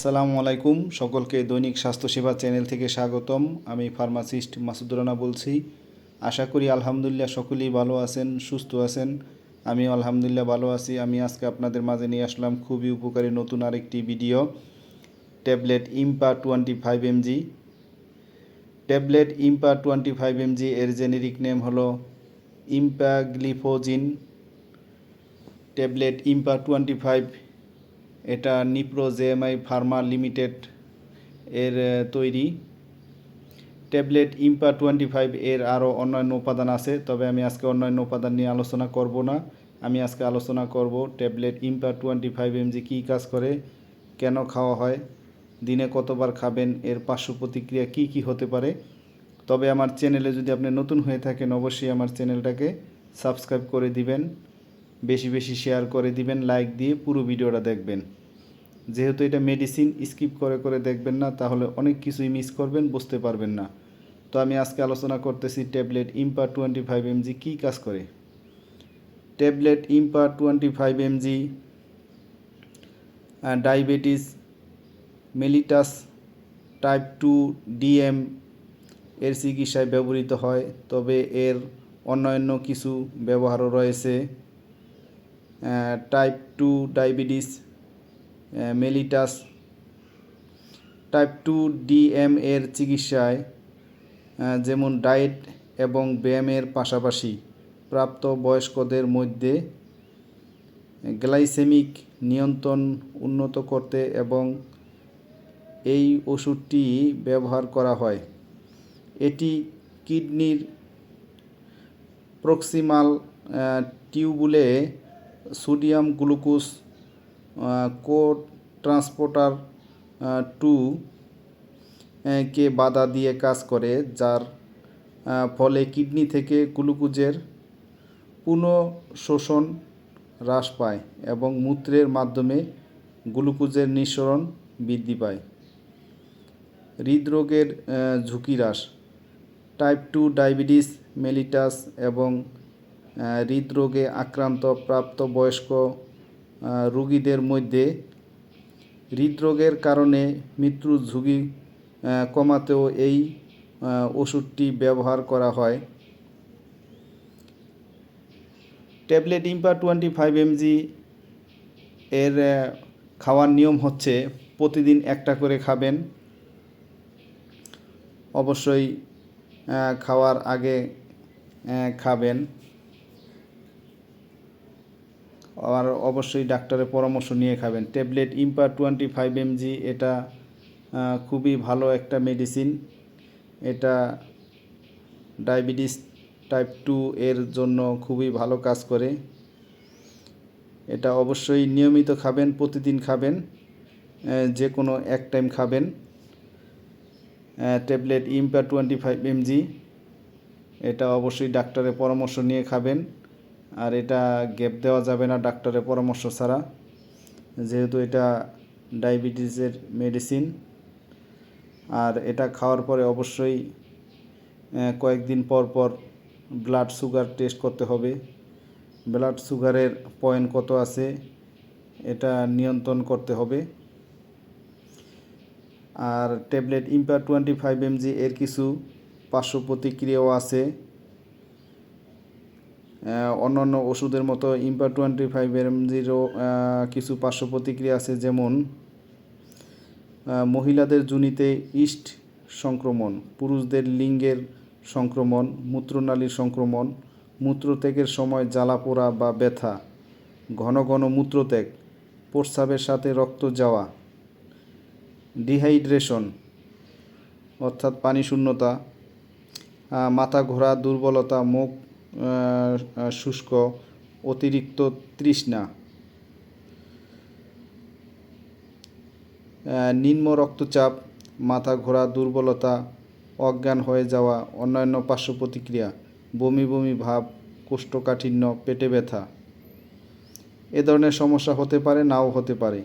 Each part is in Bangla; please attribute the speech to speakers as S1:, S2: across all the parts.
S1: আসসালামু আলাইকুম। সকলকে দৈনিক স্বাস্থ্যসেবা চ্যানেল থেকে স্বাগতম। আমি ফার্মাসিস্ট মাসুদ রানা বলছি। আশা করি আলহামদুলিল্লাহ সকলেই ভালো আছেন, সুস্থ আছেন। আমি আলহামদুলিল্লাহ ভালো আছি। আমি আজকে আপনাদের মাঝে নিয়ে আসলাম খুবই উপকারী নতুন আরেকটি video. Tablet Impa twenty five mg. Tablet Impa twenty five mg এর জেনেরিক নেম হলো empagliflozin. Tablet Impa twenty five এটা নিপ্রো জেএমআই ফার্মা লিমিটেড এর তৈরি। ট্যাবলেট ইম্পা টোয়েন্টি ফাইভ এর আরও অন্যান্য উপাদান আছে, তবে আমি আজকে অন্যান্য উপাদান নিয়ে আলোচনা করব না। আমি আজকে আলোচনা করব tablet Empa twenty five MG কী কাজ করে, কেন খাওয়া হয়, দিনে কতবার খাবেন, এর পার্শ্ব প্রতিক্রিয়া কী কী হতে পারে। তবে আমার চ্যানেলে যদি আপনি নতুন হয়ে থাকেন, অবশ্যই আমার চ্যানেলটাকে সাবস্ক্রাইব করে দিবেন, বেশি বেশি শেয়ার করে দিবেন, লাইক দিয়ে পুরো ভিডিওটা দেখবেন। যেহেতু এটা মেডিসিন স্কিপ করে করে দেখবেন না, তাহলে অনেক কিছুই মিস করবেন, বুঝতে পারবেন না। তো আমি আজকে আলোচনা করতেছি tablet Empa twenty five MG কী কাজ করে? Tablet Empa twenty five MG diabetes mellitus type two DM এর চিকিৎসায় ব্যবহৃত হয়, তবে এর অন্যান্য কিছু ব্যবহারও রয়েছে। Type two diabetes mellitus type two DM এর চিকিৎসায় যেমন ডায়েট এবং ব্যায়ামের পাশাপাশি প্রাপ্ত বয়স্কদের মধ্যে গ্লাইসেমিক নিয়ন্ত্রণ উন্নত করতে এবং এই ওষুধটি ব্যবহার করা হয়। এটি কিডনির proximal টিউবুলে sodium glucose co transporter two কে বাধা দিয়ে কাজ করে, যার ফলে কিডনি থেকে গ্লুকোজের পুনঃশোষণ হ্রাস পায় এবং মূত্রের মাধ্যমে গ্লুকোজের নিঃসরণ বৃদ্ধি পায়। হৃদরোগের ঝুঁকি হ্রাস। টাইপ টু ডায়াবেটিস মেলিটাস এবং হৃদরোগে আক্রান্ত প্রাপ্তবয়স্ক রোগীদের মধ্যে হৃদরোগের কারণে মৃত্যুর ঝুঁকি কমাতেও এই ওষুধটি ব্যবহার করা হয়। Tablet Empa twenty five MG এর খাওয়ার নিয়ম হচ্ছে প্রতিদিন একটা করে খাবেন। অবশ্যই খাওয়ার আগে খাবেন। আর অবশ্যই ডাক্তারের পরামর্শ নিয়ে খাবেন। Tablet Empa twenty five MG, এটা খুবই ভালো একটা মেডিসিন। এটা ডায়াবেটিস টাইপ টু এর জন্য খুবই ভালো কাজ করে। এটা অবশ্যই নিয়মিত খাবেন, প্রতিদিন খাবেন যে কোনো এক টাইম খাবেন। Tablet Empa twenty five MG, এটা অবশ্যই ডাক্তারের পরামর্শ নিয়ে খাবেন। আর এটা গ্যাপ দেওয়া যাবে না ডাক্তারের পরামর্শ ছাড়া। যেহেতু এটা ডায়াবেটিসের মেডিসিন আর এটা খাওয়ার পরে অবশ্যই কয়েকদিন পর পর ব্লাড সুগার টেস্ট করতে হবে। ব্লাড সুগারের পয়েন্ট কত আছে, এটা নিয়ন্ত্রণ করতে হবে। আর tablet Empa twenty five MG এর কিছু পার্শ্ব প্রতিক্রিয়াও আছে। অন্যান্য ওষুধের মতো ইম্পা টোয়েন্টি ফাইভ এমজিরও কিছু পার্শ্ব প্রতিক্রিয়া আছে যেমন মহিলাদের জুনিতে ইস্ট সংক্রমণ, পুরুষদের লিঙ্গের সংক্রমণ, মূত্রনালীর সংক্রমণ, মূত্রত্যাগের সময় জ্বালা জ্বালাপোড়া বা ব্যথা, ঘন ঘন মূত্রত্যাগ, প্রস্রাবের সাথে রক্ত যাওয়া, ডিহাইড্রেশন, অর্থাৎ পানি শূন্যতা মাথা ঘোরা, দুর্বলতা, মুখ শুষ্ক, অতিরিক্ত তৃষ্ণা। নিম্ন রক্তচাপ, মাথা ঘোরা দুর্বলতা, অজ্ঞান হয়ে যাওয়া, অন্যান্য পার্শ্ব প্রতিক্রিয়া বমি বমি ভাব, কোষ্ঠকাঠিন্য, পেটে ব্যথা। এ ধরনের সমস্যা হতে পারে, নাও হতে পারে।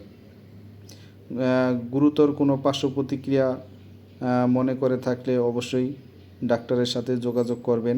S1: গুরুতর কোনো পার্শ্ব প্রতিক্রিয়া মনে করে থাকলে অবশ্যই ডাক্তারের সাথে যোগাযোগ করবেন।